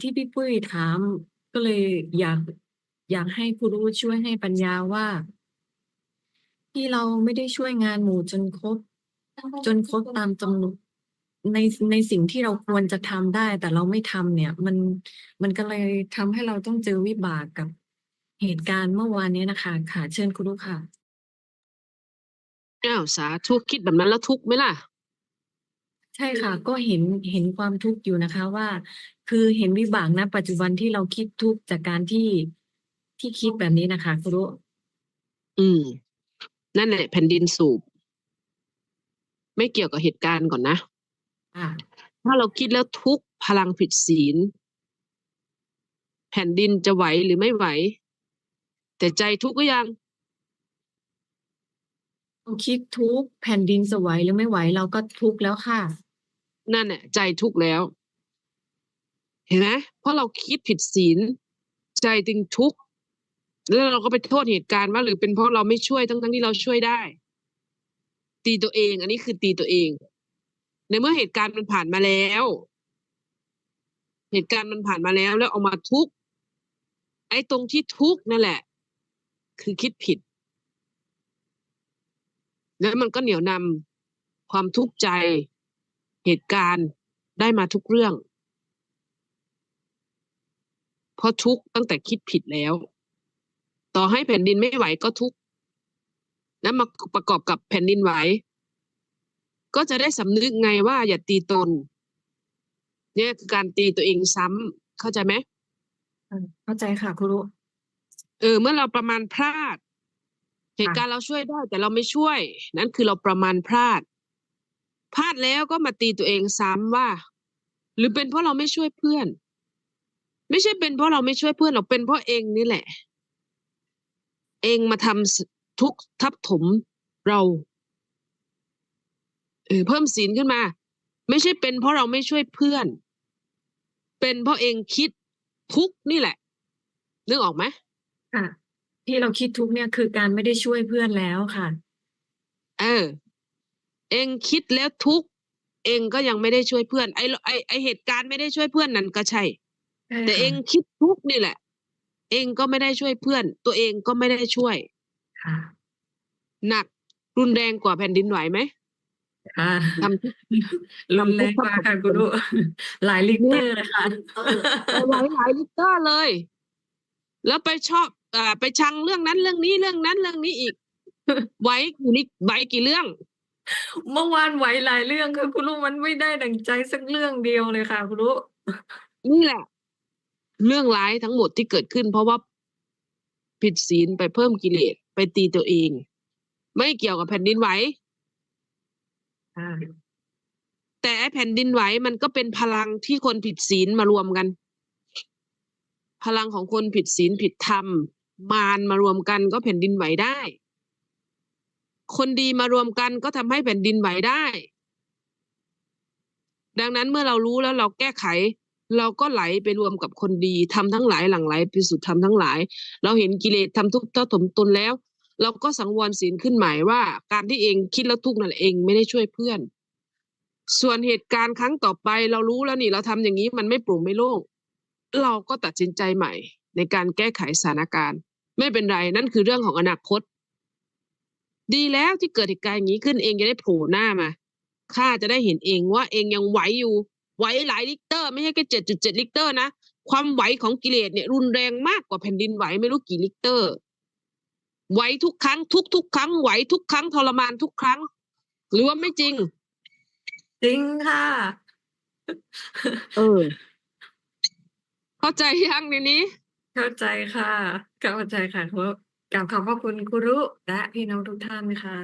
ที่พี่ปุ้ยถาม ก็เลยอยากอยากให้ครูรู้ช่วยให้ปัญญาว่า ที่เราไม่ได้ช่วยงานหมู่จนครบ จนครบตามจำนวนในในสิ่งที่เราควรจะทำได้ แต่เราไม่ทำเนี่ย มันมันก็เลยทำให้เราต้องเจอวิบากกับเหตุการณ์เมื่อวานนี้นะคะ ค่ะ เชิญครูรู้ค่ะ อ้าวสาธุคิดแบบนั้นแล้วทุกข์ไหมล่ะ ใช่ค่ะ ก็เห็น เห็นความทุกข์อยู่นะคะว่า คือเห็นวิบาก ณ ปัจจุบันที่เราคิดทุกข์จากการที่ ที่คิดแบบนี้นะคะครูรู้อืม นั่นแหละแผ่นดินสูบ ไม่เกี่ยวกับเหตุการณ์ก่อนนะอ่าถ้าเราคิดแล้วทุกข์ พลังผิดศีล แผ่นดินจะไหวหรือไม่ไหว แต่ใจทุกข์ก็ยัง เราคิดทุกข์ แผ่นดินสไหวหรือไม่ไหว เราก็ทุกข์แล้วค่ะ นั่นแหละใจทุกข์แล้ว เห็นไหมเพราะเราคิดผิดศีล ใจจึงทุกข์แล้วเราก็ไปโทษเหตุการณ์ว่าหรือเป็นเพราะเราไม่ช่วยทั้งทั้งที่เราช่วยได้ ตีตัวเอง อันนี้คือตีตัวเอง ในเมื่อเหตุการณ์มันผ่านมาแล้ว เหตุการณ์มันผ่านมาแล้ว แล้วเอามาทุกข์ไอ้ตรงที่ทุกข์นั่นแหละ คือคิดผิด แล้วมันก็เหนี่ยวนำความทุกข์ใจ เหตุการณ์ได้มาทุกเรื่อง เพราะทุกข์ตั้งแต่คิดผิดแล้ว ต่อให้แผ่นดินไม่ไหวก็ทุกข์แล้วมาประกอบกับแผ่นดินไหว ก็จะได้สำนึกไงว่าอย่าตีตน เนี่ยคือการตีตัวเองซ้ำเข้าใจไหมเข้าใจค่ะครูรู้เออ เมื่อเราประมาณพลาด เหตุการณ์เราช่วยได้แต่เราไม่ช่วย นั่นคือเราประมาณพลาดพลา ดแล้วก็มาตีตัวเองซ้ำว่า หรือเป็นเพราะเราไม่ช่วยเพื่อน ไม่ใช่เป็นเพราะเราไม่ช่วยเพื่อนหรอกเป็นเพราะเองนี่แหละ เองมาทำทุกข์ทับถมเราเออเพิ่มศีลขึ้นมา ไม่ใช่เป็นเพราะเราไม่ช่วยเพื่อน เป็นเพราะเองคิดทุกข์นี่แหละนึกออกไหมค่ะที่เราคิดทุกข์เนี่ยคือการไม่ได้ช่วยเพื่อนแล้วค่ะ เออ เองคิดแล้วทุกข์เองก็ยังไม่ได้ช่วยเพื่อน ไอ้ไอ้ไอ้เหตุการณ์ไม่ได้ช่วยเพื่อนนั่นก็ใช่ใช่แต่ค่ะเองคิดทุกข์นี่แหละ เองก็ไม่ได้ช่วยเพื่อน ตัวเองก็ไม่ได้ช่วยค่ะหนักรุนแรงกว่าแผ่นดินไหวไหมค่ะทำทุกรุนแรงมากค่ะครูรู้หลายลิตรเลยค่ะหลายหลายลิตรเลย แล้วไปชอบอ่าไปชังเรื่องนั้นเรื่องนี้เรื่องนั้นเรื่องนี้อีกไหวกี่ลิไหวกี่เรื่อง เมื่อวานไหวหลายเรื่องค่ะคุณรู้มันไม่ได้ดังใจสักเรื่องเดียวเลยค่ะคุณรู้นี่แหละ เรื่องร้ายทั้งหมดที่เกิดขึ้น เพราะว่าผิดศีลไปเพิ่มกิเลสไปตีตัวเอง ไม่เกี่ยวกับแผ่นดินไหวค่ะแต่ไอ้แผ่นดินไหวมันก็เป็นพลังที่คนผิดศีลมารวมกัน พลังของคนผิดศีลผิดธรรม มารมารวมกันก็แผ่นดินไหวได้ คนดีมารวมกันก็ทำให้แผ่นดินไหวได้ ดังนั้นเมื่อเรารู้แล้วเราแก้ไข เราก็ไหลไปรวมกับคนดีทำทั้งหลายหลังไหลไปสู่ธรรมทั้งหลาย เราเห็นกิเลสทำทุกข์เท่าถมตนแล้ว เราก็สังวรศีลขึ้นหมายว่า การที่เองคิดแล้วทุกข์นั่นเองไม่ได้ช่วยเพื่อน ส่วนเหตุการณ์ครั้งต่อไป เรารู้แล้วนี่เราทำอย่างนี้มันไม่ปร่งไม่โล่งเราก็ตัดสินใจใหม่ ในการแก้ไขสถานการณ์ ไม่เป็นไรนั่นคือเรื่องของอนาคต ดีแล้วที่เกิดเหตุการณ์อย่างนี้ขึ้นเองจะได้โผล่หน้ามาข้าจะได้เห็นเองว่าเองยังไหวอยู่ ไหวหลายลิตรไม่ใช่แค่เจ็ดจุดเจ็ดลิตรนะความไหวของกิเลสเนี่ยรุนแรงมากกว่าแผ่นดินไหวไม่รู้กี่ลิตรไหวทุกครั้ง ทุกทุกครั้งไหวทุกครั้งทรมานทุกครั้ง หรือว่าไม่จริง จริงค่ะเออเข้าใจยังในนี้ เข้าใจค่ะ เข้าใจค่ะครู กราบขอบพระคุณครูรุ และพี่น้องทุกท่านค่ะ